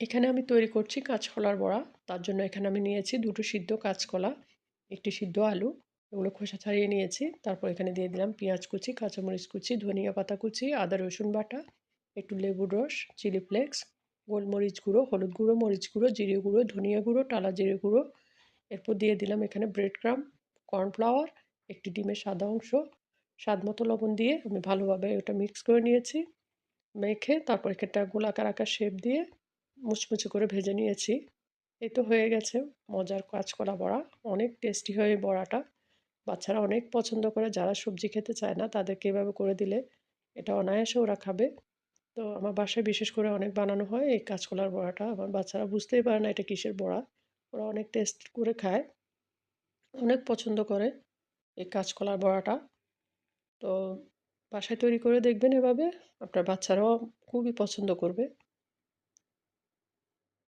এখানে আমি তৈরি করছি কাঁচকলার বড়া। তার জন্য এখানে আমি নিয়েছি দুটো সিদ্ধ কাঁচকলা, একটি সিদ্ধ আলু, এগুলো খোসা ছাড়িয়ে নিয়েছি। তারপর এখানে দিয়ে দিলাম পেঁয়াজ কুচি, কাঁচামরিচ কুচি, ধনিয়া পাতা কুচি, আদা, রসুন বাটা, একটু লেবুর রস, চিলি ফ্লেক্স, গোলমরিচ গুঁড়ো, হলুদ গুঁড়ো, মরিচ গুঁড়ো, জিরে গুঁড়ো, ধনিয়া গুঁড়ো, টালা জিরে গুঁড়ো। এরপর দিয়ে দিলাম এখানে ব্রেড ক্রাম কর্নফ্লাওয়ার একটি ডিমের সাদা অংশ। স্বাদ মতো লবণ দিয়ে আমি ভালোভাবে ওটা মিক্স করে নিয়েছি। মেখে তারপর একটা গোলাকার আকার শেপ দিয়ে মুচমুচে করে ভেজে নিয়েছি। এই তো হয়ে গেছে, মজার কাঁচকলা বড়া। অনেক টেস্টি হয় বড়াটা। বাচ্চারা অনেক পছন্দ করে, যারা সবজি খেতে চায় না, তাদেরকে এভাবে করে দিলে এটা অনায়াসে ওরা খাবে। তো আমার বাসায় বিশেষ করে অনেক বানানো হয় এই কাঁচকলার বড়াটা। আমার বাচ্চারা বুঝতেই পারে না এটা কিসের বড়া। ওরা অনেক টেস্ট করে খায়। অনেক পছন্দ করে এই কাঁচকলার বড়াটা। তো বাসায় তৈরি করে দেখবেন এভাবে। আপনার বাচ্চারাও খুবই পছন্দ করবে।